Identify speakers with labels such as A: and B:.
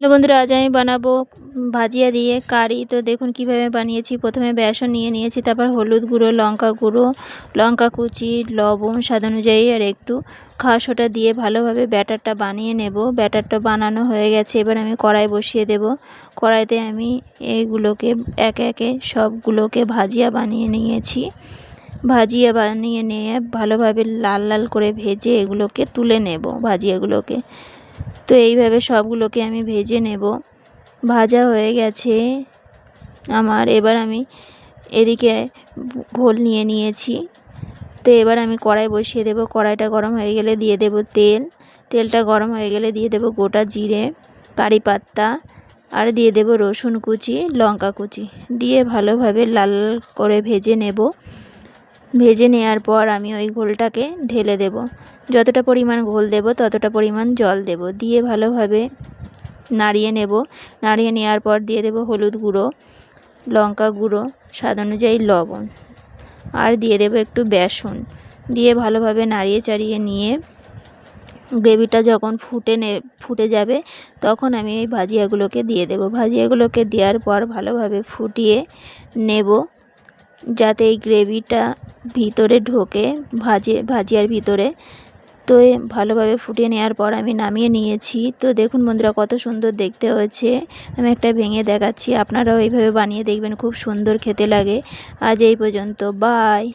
A: Hello বন্ধুরা, আজ আমি বানাবো ভাজিয়া দিয়ে কারি। তো দেখুন কীভাবে বানিয়েছি। প্রথমে বেসন নিয়ে নিয়েছি, তারপর হলুদ গুঁড়ো, লঙ্কা গুঁড়ো, লঙ্কা কুচি, লবণ, স্বাদ অনুযায়ী, আর একটু খাওয়া সোটা দিয়ে ভালোভাবে ব্যাটারটা বানিয়ে নেব। ব্যাটারটা বানানো হয়ে গেছে, এবার আমি কড়াই বসিয়ে দেব। কড়াইতে আমি এইগুলোকে একে একে সবগুলোকে ভাজিয়া বানিয়ে নিয়েছি। ভাজিয়া বানিয়ে নিয়ে ভালোভাবে লাল লাল করে ভেজে এগুলোকে তুলে নেব, ভাজিয়াগুলোকে। তো এইভাবে সবগুলোকে আমি ভেজে নেব। ভাজা হয়ে গেছে। আমার এবার আমি এদিকে ঘোল নিয়ে নিয়েছি। তো এবার আমি কড়াই বসিয়ে দেব। কড়াইটা গরম হয়ে গেলে দিয়ে দেব তেল। তেলটা গরম হয়ে গেলে দিয়ে দেব গোটা জিরে, কারি পাত্তা আর দিয়ে দেব রসুন কুচি, লঙ্কা কুচি। দিয়ে ভালোভাবে লাল করে ভেজে নেব। ভেজে নেওয়ার পর আমি ওই ঘোলটাকে ঢেলে দেব। যতটা পরিমাণ ঘোল দেব, ততটা পরিমাণ জল দেব। দিয়ে ভালোভাবে নাড়িয়ে নেব। নাড়িয়ে নেওয়ার পর দিয়ে দেব হলুদ গুঁড়ো, লঙ্কা গুঁড়ো, স্বাদ অনুযায়ী লবণ। আর দিয়ে দেব একটু বেসন। দিয়ে ভালোভাবে নাড়িয়ে চাড়িয়ে নিয়ে গ্রেভিটা যখন ফুটে নে, ফুটে যাবে, তখন আমি এই ভাজিয়াগুলোকে দিয়ে দেব। ভাজিয়াগুলোকে দেওয়ার পর ভালোভাবে ফুটিয়ে নেব। যাতে এই গ্রেভিটা ভিতরে ঢোকে, ভাজি, ভাজিয়ার ভিতরে। তো ভালোভাবে ফুটিয়ে নেওয়ার পর আমি নামিয়ে নিয়েছি। তো দেখুন বন্ধুরা, কত সুন্দর দেখতে হয়েছে। আমি একটা ভেঙে দেখাচ্ছি। আপনারাও এইভাবে বানিয়ে দেখবেন, খুব সুন্দর খেতে লাগে। আজ এই পর্যন্ত, বাই।